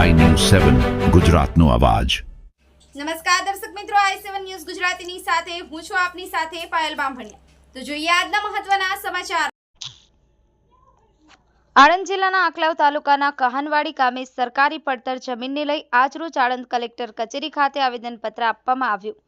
સેવન ગુજરાતનો અવાજ. નમસ્કાર દર્શક મિત્રો આઈ સેવન ન્યૂઝ ગુજરાતીની સાથે, હું છું આપની સાથે પાયલ બામભણિયા. તો જોઈએ આજના મહત્વના સમાચાર. આણંદ જિલ્લાના આકલાવ તાલુકાના કહાનવાડી ગામે સરકારી પડતર જમીનને લઈ આજરોજ આણંદ કલેક્ટર કચેરી ખાતે આવેદનપત્ર આપવામાં આવ્યું.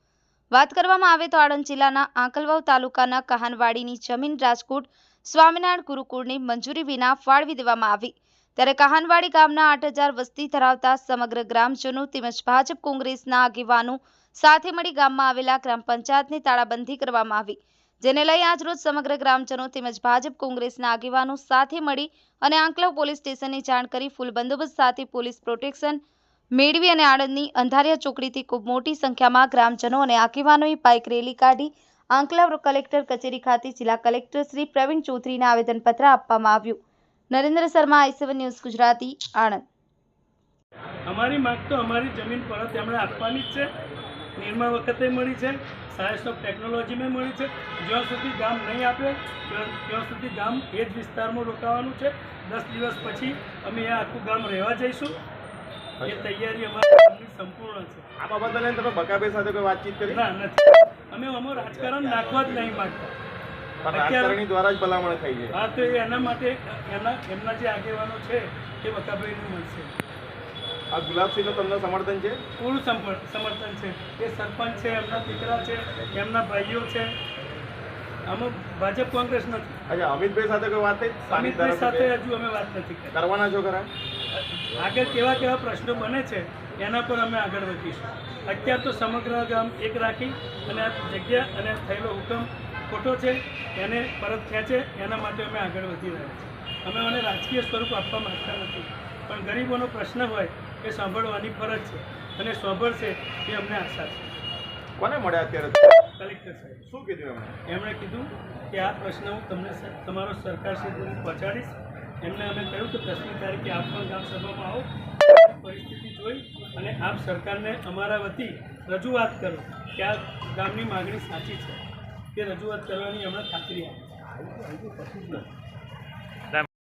વાત કરવામાં આવે તો આણંદ જિલ્લાના આંકલવાવ તાલુકાના કહાનવાડીની જમીન રાજકોટ સ્વામિનારાયણ ગુરુકુળની મંજૂરી વિના ફાળવી દેવામાં આવી. ત્યારે કહાનવાડી ગામના આઠ હજાર વસ્તી ધરાવતા સમગ્ર ગ્રામજનો તેમજ ભાજપ કોંગ્રેસના આગેવાનો સાથે મળી ગામમાં આવેલા ગ્રામ પંચાયતની તાળાબંધી કરવામાં આવી, જેને લઈ આજરોજ સમગ્ર ગ્રામજનો તેમજ ભાજપ કોંગ્રેસના આગેવાનો સાથે મળી અને આંકલાવ પોલીસ સ્ટેશનની જાણ કરી ફૂલ બંદોબસ્ત સાથે પોલીસ પ્રોટેક્શન મેળવી અને આણંદની અંધારિયા ચોકડીથી ખૂબ મોટી સંખ્યામાં ગ્રામજનો અને આગેવાનોએ બાઇક રેલી કાઢી આંકલવ કલેક્ટર કચેરી ખાતે જિલ્લા કલેક્ટર શ્રી પ્રવીણ ચૌધરીને આવેદનપત્ર આપવામાં આવ્યું. Narendra Sharma I seven news Gujarati Anand. અમારી માંગ તો અમારી જમીન પરત એમણે આપવાની જ છે. નિર્માણ વખતે મળી છે. સાયન્સ ઓફ ટેકનોલોજીમાં મળી છે. જ્યાં સુધી ગામ નહીં આપે ત્યાં સુધી ગામ એ જ વિસ્તારમાં રોકાવાનું છે. દસ દિવસ પછી અમે આ આખું ગામ રહેવા જઈશું. એ તૈયારી અમારી સંપૂર્ણ છે. આ બાબતે લઈને તમે બકાભાઈ સાથે કોઈ વાતચીત કરી? ના નથી. અમે અમારું રાજકારણ નાખવા જ નહીં માગતા. રાજકારણી દ્વારા જ ભલામણ થઈ છે. હા તો એના માટે એના એમના જે આગેવાનો છે એ વકાભાઈને મળશે આ ગુલાબસિંહનું તમને સમર્થન છે? પૂરું સમર્થન છે. એ સરપંચ છે એમના દીકરા છે એમના ભાઈઓ છે. આમાં ભાજપ કોંગ્રેસ નથી અચ્છા અમિતભાઈ સાથે કોઈ વાત થઈ? અમિતભાઈ સાથે હજુ અમે વાત નથી કરવાના છો ખરા? આગળ કેવા કેવા પ્રશ્નો બને છે એના પર અમે આગળ વધીશું. અત્યારે તો સમગ્ર ગામ એક રાખી અને આ જગ્યા અને થયેલો હુકમ ખોટો છે એને પરત ખેંચે એના માટે અમે આગળ વધી રહ્યા છીએ. અમે મને રાજકીય સ્વરૂપ આપવા માંગતા નથી પણ ગરીબોનો પ્રશ્ન હોય એ સાંભળવાની ફરજ છે અને સાંભળશે એ અમને આશા છે. કોને મળ્યા અત્યારે કલેક્ટર સાહેબ. શું કીધું એમણે? એમણે કીધું કે આ પ્રશ્ન હું તમને તમારો સરકાર સુધી પહોંચાડીશ. એમને અમે કહ્યું કે દસમી તારીખે આપ પણ ગામ સભામાં આવો પરિસ્થિતિ જોઈ અને આપ સરકારને અમારા વતી રજૂઆત કરો કે આ ગામની માગણી સાચી છે. તે રજૂઆત કરવાની અમને ખાતરી આપી.